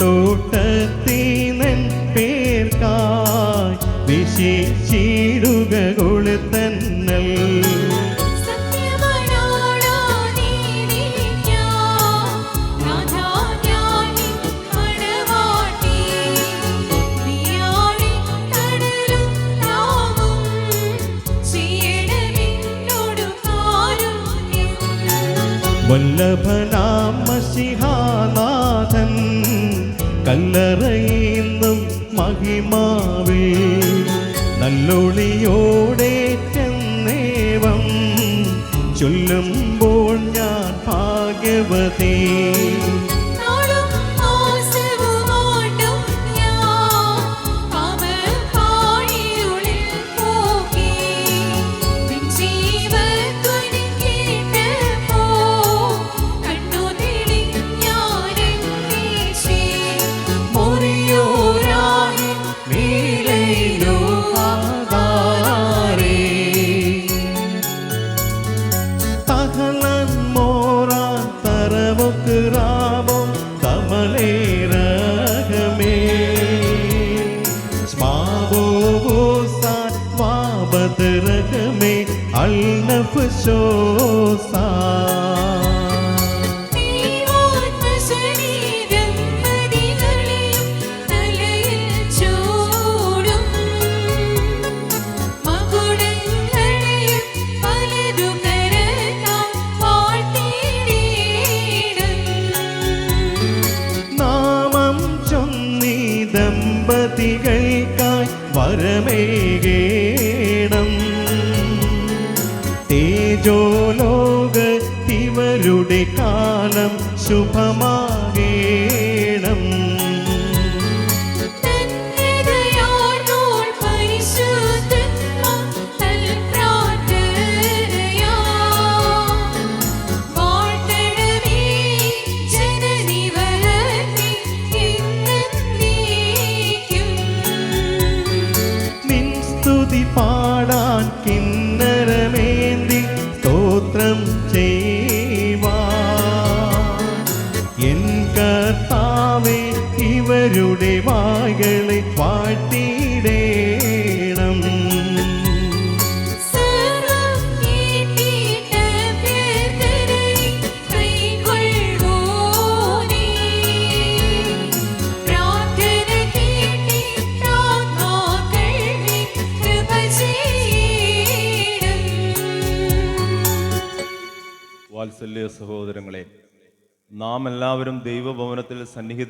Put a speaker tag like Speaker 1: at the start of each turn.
Speaker 1: തോട്ടത്തീനൻ പേർക്കായി വിശേഷിടുക കൊളുത്തന്നൽ വല്ലഭനാമ സിഹാനാഥൻ കല്ലറയുന്നും മഹിമാവേ നല്ലൊളിയോടെ ചെന്നേവം. ചൊല്ലുമ്പോൾ ഞാൻ ഭാഗ്യവതേ.
Speaker 2: رقمي على النفس
Speaker 1: شو صار ദമ്പതികൾക്കായി വരമേകേണം. തേജോലോക തിവരുടെ കാലം ശുഭമാകേണം
Speaker 2: കേട്ടിട്ടാത്മാക്കൾ ഇവരുടെ കൃപ പാട്ടിടേണം
Speaker 3: വാത്സല്യ സഹോദരങ്ങളെ നാം എല്ലാവരും ദൈവഭവനത്തിൽ സന്നിഹിത